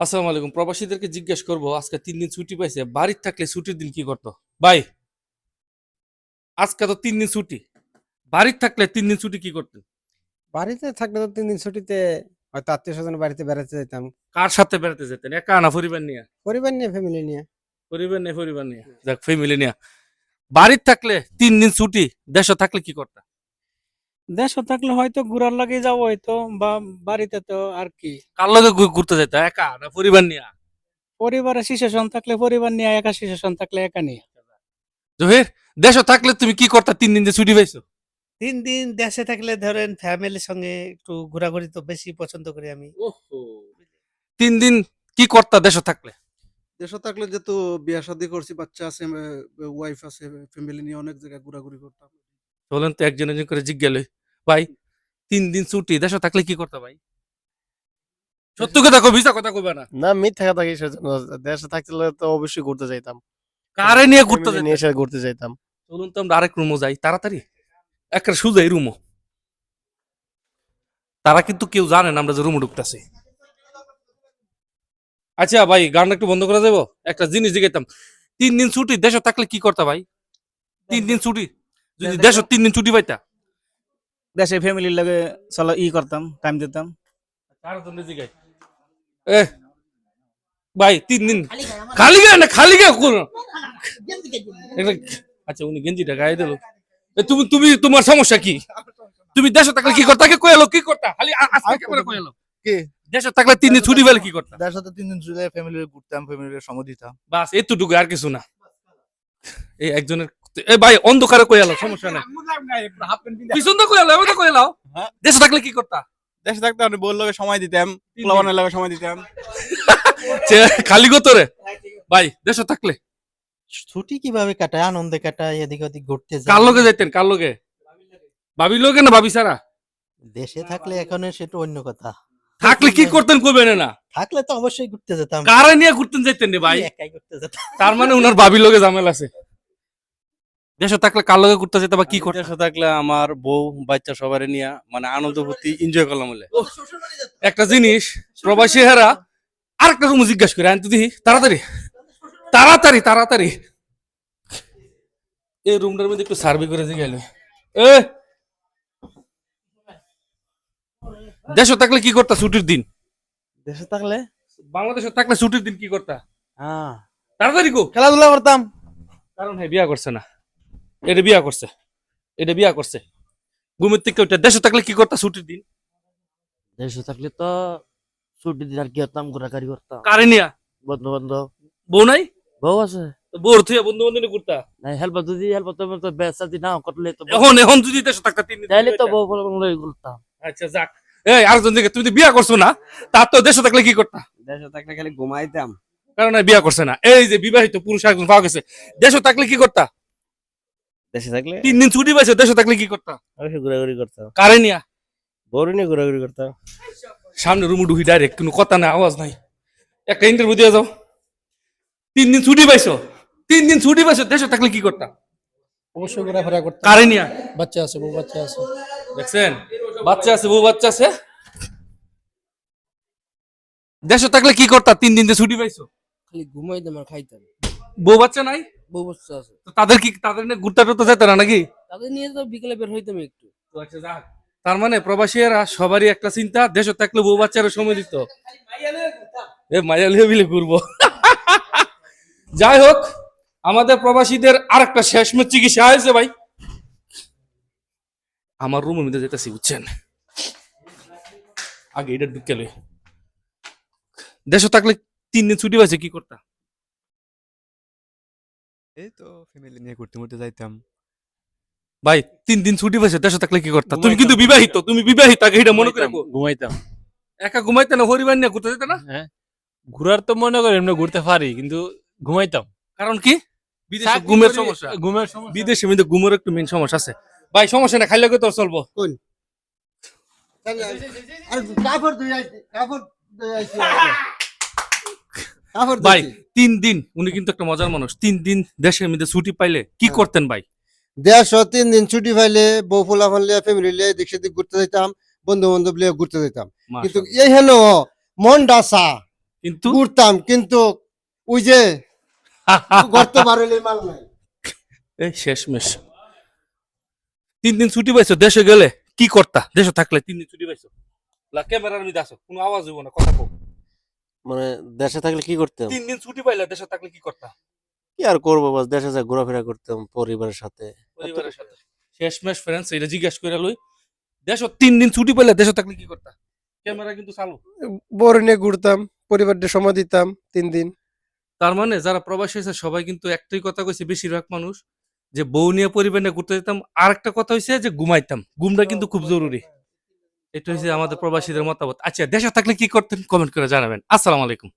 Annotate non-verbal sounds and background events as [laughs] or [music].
আসসালামু আলাইকুম। প্রবাসীদেরকে জিজ্ঞেস করব আজকে তিন দিন ছুটি পাইছে বাড়ির থাকলে ছুটির দিন কি করতো? ভাই আজকে তো তিন দিন ছুটি। বাড়ির থাকলে তিন দিন ছুটি কি করতেন? বাড়িতে থাকলে তো তিন দিন ছুটিতে হয়তো আত্মীয় স্বজন বাড়িতে বেড়াতে যেতাম। কার সাথে বেড়াতে যেতেন? একা না পরিবার নিয়ে? পরিবার নিয়ে ফ্যামিলি নিয়ে। পরিবার নিয়ে পরিবার নিয়ে। যাক ফ্যামিলি নিয়ে। বাড়ির থাকলে তিন দিন ছুটি দেশে থাকলে কি করতা দেশে থাকলে হয়তো ঘুরার লাগে যাব হয়তো বা বাড়িতে তো আর কি। কার লগে ঘুরতে যেত একা না পরিবার নিয়ে? পরিবারে শিশুসন থাকলে পরিবার নিয়ে একা শিশুসন থাকলে একা নিয়ে। জহির দেশে থাকলে তুমি কি করতা? তিন দিন যে ছুটি পাইছো? তিন দিন দেশে থাকলে ধরেন ফ্যামিলির সঙ্গে একটু ঘোরাঘুরি তো বেশি পছন্দ করি আমি। তিন দিন কি করতা দেশে থাকলে? দেশে থাকলে যেহেতু বিয়া শাদী করছি বাচ্চা আছে ওয়াইফ আছে ফ্যামিলি নিয়ে অনেক জায়গায় ঘোরাঘুরি করতাম। চলেন তো একজন একজন করে জিজ্ঞাসা। ভাই তিন দিন ছুটি দেশে থাকলে কি করতে ভাই? সত্য কথা মিছা কথা কইবা না। না মিথ্যা কথা জন্য দেশে থাকতে তো অবশ্যই ঘুরতে যাইতাম। কারে নিয়ে ঘুরতে যাই নিয়ে ঘুরতে যাইতাম। চলুন তো আমরা আরেক রুমও যাই তাড়াতাড়ি। একটা সুজাই রুমও তারা কিন্তু কেউ জানে না আমরা যে রুমে ঢুকতেছি। আচ্ছা ভাই গান একটু বন্ধ করে দেবো? একটা জিনিস জিজ্ঞাসা তিন দিন ছুটি দেশে থাকলে কি করতা ভাই? তিন দিন ছুটি যদি দেশে তিন দিন ছুটি পাইতা? দেশে ফ্যামিলির লাগে চলো ই করতাম টাইম দিতাম। এ ভাই তিন দিন। খালি গায়ে না খালি গায়ে কোন? আচ্ছা উনি গেঞ্জিটা গায়ে দিল। তুমি তুমি তোমার সমস্যা কি? তুমি দেশে থাকলে কি করতা? কে কইলো কি করতা? খালি আজকে কে করে কইলো কে? দেশে থাকলে তিন দিন ছুটি পেলে কি করতা? তার সাথে তিন দিন ছুটি ফ্যামিলি ঘুরতাম ফ্যামিলির সময় দিতাম। বাস এতটুকু আর কিছু না। এই একজনের এ ভাই অন্ধকারে কইলো সমস্যা নাই। পিছন তো কইলো আমি তো কইলো হ্যাঁ। দেশে থাকলে কি করতা? দেশে থাকতে আমি বলল সময় দিতাম পোলাবানের লাগে সময় দিতাম। [laughs] খালি গোতরে ভাই দেশে থাকলে। ছুটি কীভাবে কাটায়? আনন্দে কাটায় এদিক ওদিক ঘুরতে যাই কার লগে যাইতেন? কার লগে? ভাবি লগে না ভাবি সারা দেশে থাকলে এখন সেটা অন্য কথা। থাকলে কি করতেন কইবেন না থাকলে তো অবশ্যই ঘুরতে যেতাম। কারে নিয়ে ঘুরতেন যাইতেন রে ভাই? একাই ঘুরতে যেতাম। তার মানে উনার ভাবির লগে ঝামেলা আছে। দেশে থাকলে কার লগে ঘুরতে যেতে বা কি করতে? দেশে থাকলে আমার বউ বাচ্চা সবার নিয়ে মানে আনন্দ ফুর্তি এনজয় করলাম বলে। একটা জিনিস প্রবাসী হেরা আরেকটা রুম জিজ্ঞাসা করে আনতে দিহি তাড়াতাড়ি তাড়াতাড়ি তাড়াতাড়ি। এই রুমটার মধ্যে একটু সার্ভে করে দিয়ে গেল এ! দেশে থাকলে কি করতা ছুটির দিন? দেশে থাকলে? বাংলাদেশে থাকলে ছুটির দিন কি করতা? হ্যাঁ। তাড়াতাড়ি কো। খেলাধুলা করতাম। কারণ হ্যাঁ বিয়া করছে না। এটা বিয়া করছে। এটা বিয়া করছে। ঘুমের থেকে ওইটা দেশে থাকলে কি করতা ছুটির দিন? দেশে থাকলে তো ছুটি দিন আর কি করতাম ঘোরাঘুরি করতাম। কারে নিয়া? বন্ধু বান্ধব বউ নাই? বউ আছে। তো থুয়া বন্ধু বান্ধব ঘুরতা নাই হেল্প যদি হেল্প তো তো বেসা না করলে তো এখন এখন যদি দেশে থাকতা তিন দিন তাইলে তো বউ পাইতা। ফল আচ্ছা যাক। এই আরেকজন দিকে তুমি তো বিয়া করছ না তার তো দেশে থাকলে কি করতা? দেশে থাকলে খালি ঘুমাইতাম। কারণ বিয়া করছে না। এই যে বিবাহিত পুরুষ একজন পাওয়া গেছে। দেশে থাকলে কি করতা? দেশে থাকলে? তিন দিন ছুটি পাইছে দেশে থাকলে কি করতা? অবশ্যই ঘোরাঘুরি করতাম। কারে নিয়া? বড় নিয়ে ঘোরাঘুরি করতাম। সামনে রুমে ঢুকি ডাইরেক্ট কোনো কথা নাই আওয়াজ নাই। একটা ইন্টারভিউ দিয়ে যাও। তিন দিন ছুটি পাইছো? তিন দিন ছুটি পাইছো দেশে থাকলে কি করতা? অবশ্যই ঘোরাফেরা করতাম। কারে নিয়া? বাচ্চা আছে বউ বাচ্চা আছে। দেখছেন? বাচ্চা আছে বউ বাচ্চা আছে। দেশে থাকলে কি করতা? তিন দিন ছুটি পাইছো? খালি ঘুমাইতাম আর খাইতাম। বউ বাচ্চা নাই? বউ বাচ্চা আছে। তো তাদের কি তাদের নিয়ে ঘুরতে টুরতে যেত না নাকি? তাদের নিয়ে তো বিকেলে বের হইতাম একটু। তো আচ্ছা যাক। তার মানে প্রবাসীরা সবারই একটা চিন্তা দেশে থাকলে বউ সময় দিত। এ মায়া লিয়ে বিলে ঘুরবো। যাই হোক আমাদের প্রবাসীদের আরেকটা শেষ মেশ চিকিৎসা হয়েছে ভাই। আমার রুমের মধ্যে যেতেছি বুঝছেন? আগে এটা ঢুকে দেশে থাকলে তিন দিন ছুটি পাইছে কি করতা? এই তো ফ্যামিলি নিয়ে ঘুরতে ঘুরতে যাইতাম ভাই তিন দিন ছুটি পাইছে দেশে থাকলে কি করতা তুমি কিন্তু বিবাহিত তুমি বিবাহিত আগে এটা মনে করে রাখো। ঘুমাইতাম একা ঘুমাইতে না হরিবার নিয়ে ঘুরতে যেতে না হ্যাঁ ঘুরার তো মনে করি এমনি ঘুরতে পারি কিন্তু ঘুমাইতাম কারণ কি বিদেশে ঘুমের সমস্যা ঘুমের সমস্যা বিদেশে মধ্যে ঘুমের একটু মেন সমস্যা আছে ভাই সমস্যা না খাইলে তো চলবো ভাই তিন দিন উনি কিন্তু একটা মজার মানুষ। তিন দিন দেশের মধ্যে ছুটি পাইলে কি করতেন ভাই? দেড় তিন দিন ছুটি পাইলে বউ ফুলা ফ্যামিলি লিয়ে সেদিক ঘুরতে যেতাম বন্ধু বান্ধব লিয়ে ঘুরতে যেতাম কিন্তু এই হেন মন ডাসা। কিন্তু? ঘুরতাম কিন্তু ওই যে [laughs] গর্ত বারলে মাল নাই। এই শেষমেশ। তিন দিন ছুটি পাইছো দেশে গেলে কি করতা? দেশে থাকলে তিন দিন ছুটি পাইছো। লা ক্যামেরার মধ্যে আসো কোনো আওয়াজ হইব না কথা কও। মানে দেশে থাকলে কি করতাম? তিন দিন ছুটি পাইলে দেশে থাকলে কি করতা? কি আর করব বাস দেশে যা ঘোরাফেরা করতাম পরিবারের সাথে। পরিবারের সাথে। শেষমেশ ফ্রেন্ডস এটা জিজ্ঞেস করে লই দেশ তিন দিন ছুটি পাইলে দেশে থাকলে কি করতা? ক্যামেরা কিন্তু চালু। বড় নিয়ে ঘুরতাম পরিবারকে সময় দিতাম তিন দিন। তার মানে যারা প্রবাসী আছে সবাই কিন্তু একটাই কথা কইছে বেশিরভাগ মানুষ যে বউ নিয়ে পরিবার নিয়ে ঘুরতে যেতাম। আর একটা কথা হইছে যে ঘুমাইতাম। ঘুমটা কিন্তু খুব জরুরি। এটা হচ্ছে আমাদের প্রবাসীদের মতামত। আচ্ছা দেশে থাকলে কি করতেন? কমেন্ট করে জানাবেন। আসসালামু আলাইকুম।